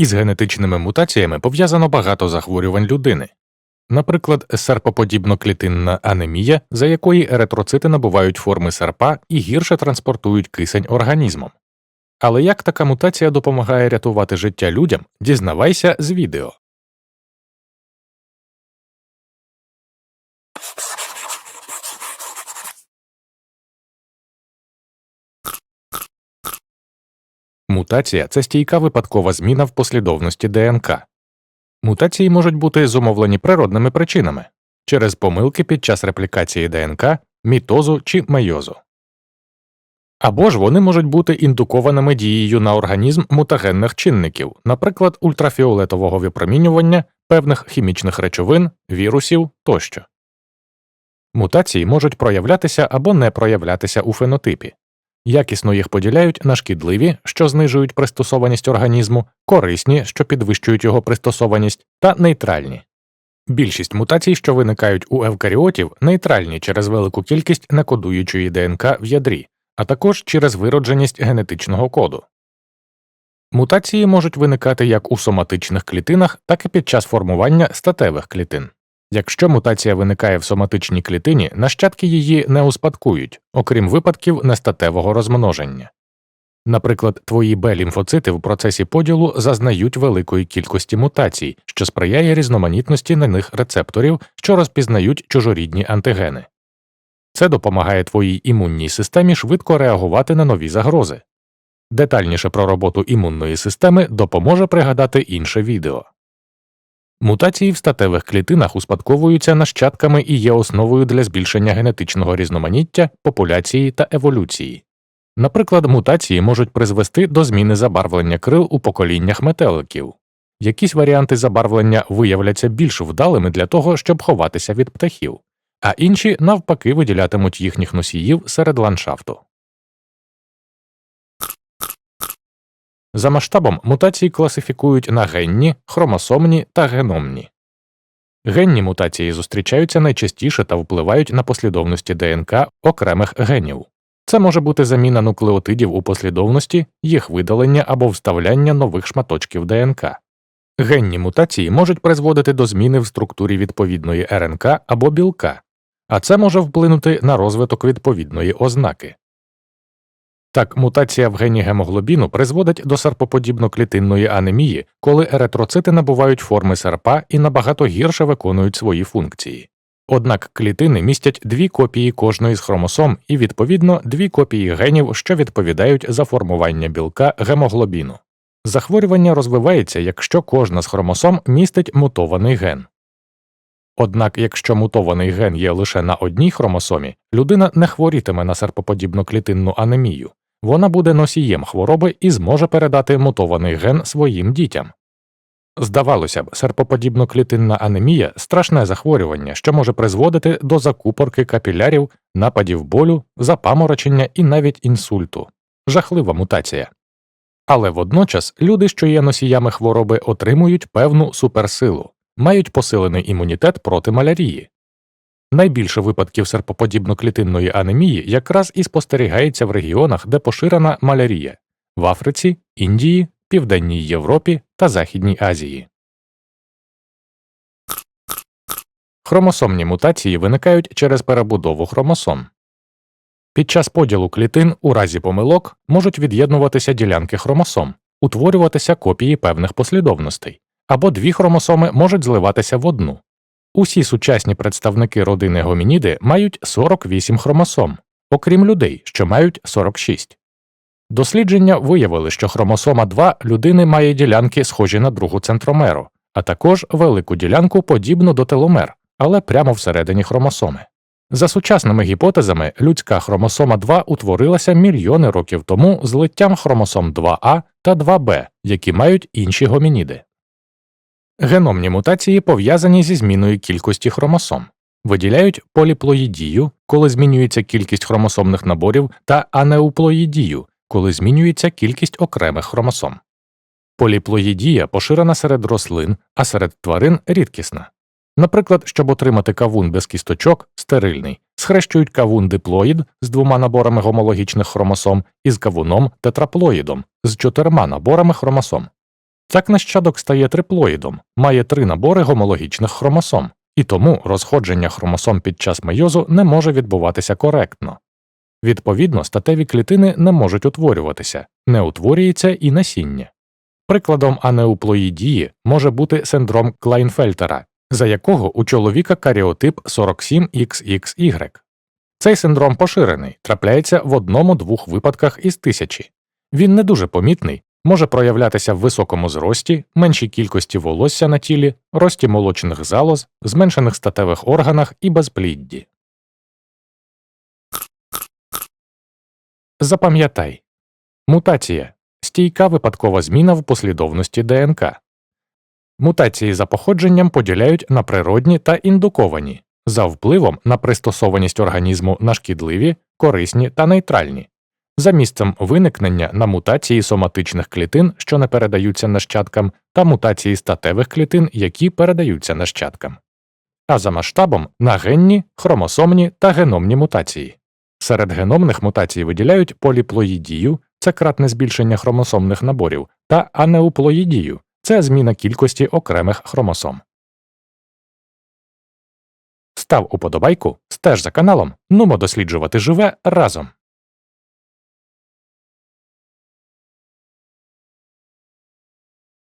Із генетичними мутаціями пов'язано багато захворювань людини. Наприклад, серпоподібно-клітинна анемія, за якої еритроцити набувають форми серпа і гірше транспортують кисень організмом. Але як така мутація допомагає рятувати життя людям, дізнавайся з відео. Мутація це стійка випадкова зміна в послідовності ДНК. Мутації можуть бути зумовлені природними причинами через помилки під час реплікації ДНК, мітозу чи мейозу. Або ж вони можуть бути індукованими дією на організм мутагенних чинників, наприклад, ультрафіолетового випромінювання, певних хімічних речовин, вірусів тощо. Мутації можуть проявлятися або не проявлятися у фенотипі. Якісно їх поділяють на шкідливі, що знижують пристосованість організму, корисні, що підвищують його пристосованість, та нейтральні. Більшість мутацій, що виникають у евкаріотів, нейтральні через велику кількість накодуючої ДНК в ядрі, а також через виродженість генетичного коду. Мутації можуть виникати як у соматичних клітинах, так і під час формування статевих клітин. Якщо мутація виникає в соматичній клітині, нащадки її не успадкують, окрім випадків нестатевого розмноження. Наприклад, твої Б-лімфоцити в процесі поділу зазнають великої кількості мутацій, що сприяє різноманітності на них рецепторів, що розпізнають чужорідні антигени. Це допомагає твоїй імунній системі швидко реагувати на нові загрози. Детальніше про роботу імунної системи допоможе пригадати інше відео. Мутації в статевих клітинах успадковуються нащадками і є основою для збільшення генетичного різноманіття, популяції та еволюції. Наприклад, мутації можуть призвести до зміни забарвлення крил у поколіннях метеликів. Якісь варіанти забарвлення виявляться більш вдалими для того, щоб ховатися від птахів, а інші навпаки виділятимуть їхніх носіїв серед ландшафту. За масштабом мутації класифікують на генні, хромосомні та геномні. Генні мутації зустрічаються найчастіше та впливають на послідовності ДНК окремих генів. Це може бути заміна нуклеотидів у послідовності, їх видалення або вставляння нових шматочків ДНК. Генні мутації можуть призводити до зміни в структурі відповідної РНК або білка, а це може вплинути на розвиток відповідної ознаки. Так, мутація в гені гемоглобіну призводить до серпоподібно-клітинної анемії, коли еритроцити набувають форми серпа і набагато гірше виконують свої функції. Однак клітини містять дві копії кожної з хромосом і, відповідно, дві копії генів, що відповідають за формування білка гемоглобіну. Захворювання розвивається, якщо кожна з хромосом містить мутований ген. Однак, якщо мутований ген є лише на одній хромосомі, людина не хворітиме на серпоподібну клітинну анемію, вона буде носієм хвороби і зможе передати мутований ген своїм дітям. Здавалося б, серпоподібно-клітинна анемія страшне захворювання, що може призводити до закупорки капілярів, нападів болю, запаморочення і навіть інсульту, жахлива мутація. Але водночас люди, що є носіями хвороби, отримують певну суперсилу, мають посилений імунітет проти малярії. Найбільше випадків серпоподібно-клітинної анемії якраз і спостерігається в регіонах, де поширена малярія в Африці, Індії, Південній Європі та Західній Азії. Хромосомні мутації виникають через перебудову хромосом. Під час поділу клітин у разі помилок можуть від'єднуватися ділянки хромосом, утворюватися копії певних послідовностей, або дві хромосоми можуть зливатися в одну. Усі сучасні представники родини гомініди мають 48 хромосом, окрім людей, що мають 46. Дослідження виявили, що хромосома 2 людини має ділянки, схожі на другу центромеру, а також велику ділянку подібну до теломер, але прямо всередині хромосоми. За сучасними гіпотезами, людська хромосома 2 утворилася мільйони років тому злиттям хромосом 2А та 2Б, які мають інші гомініди. Геномні мутації пов'язані зі зміною кількості хромосом, виділяють поліплоїдію, коли змінюється кількість хромосомних наборів, та анеуплоїдію, коли змінюється кількість окремих хромосом. Поліплоїдія поширена серед рослин, а серед тварин рідкісна. Наприклад, щоб отримати кавун без кісточок стерильний, схрещують кавун диплоїд з двома наборами гомологічних хромосом із кавуном тетраплоїдом з чотирма наборами хромосом. Так нащадок стає триплоїдом, має три набори гомологічних хромосом, і тому розходження хромосом під час мейозу не може відбуватися коректно. Відповідно, статеві клітини не можуть утворюватися, не утворюється і насіння. Прикладом анеуплоїдії може бути синдром Клайнфельтера, за якого у чоловіка каріотип 47XXY. Цей синдром поширений, трапляється в одному-двох випадках із тисячі. Він не дуже помітний, може проявлятися в високому зрості, меншій кількості волосся на тілі, рості молочних залоз, зменшених статевих органах і безплідді. Запам'ятай мутація стійка випадкова зміна в послідовності ДНК. Мутації за походженням поділяють на природні та індуковані за впливом на пристосованість організму на шкідливі, корисні та нейтральні, за місцем виникнення на мутації соматичних клітин, що не передаються нащадкам, та мутації статевих клітин, які передаються нащадкам, а за масштабом на генні, хромосомні та геномні мутації. Серед геномних мутацій виділяють поліплоїдію це кратне збільшення хромосомних наборів, та анеуплоїдію це зміна кількості окремих хромосом. Став уподобайку, стеж за каналом, нумо досліджувати живе разом.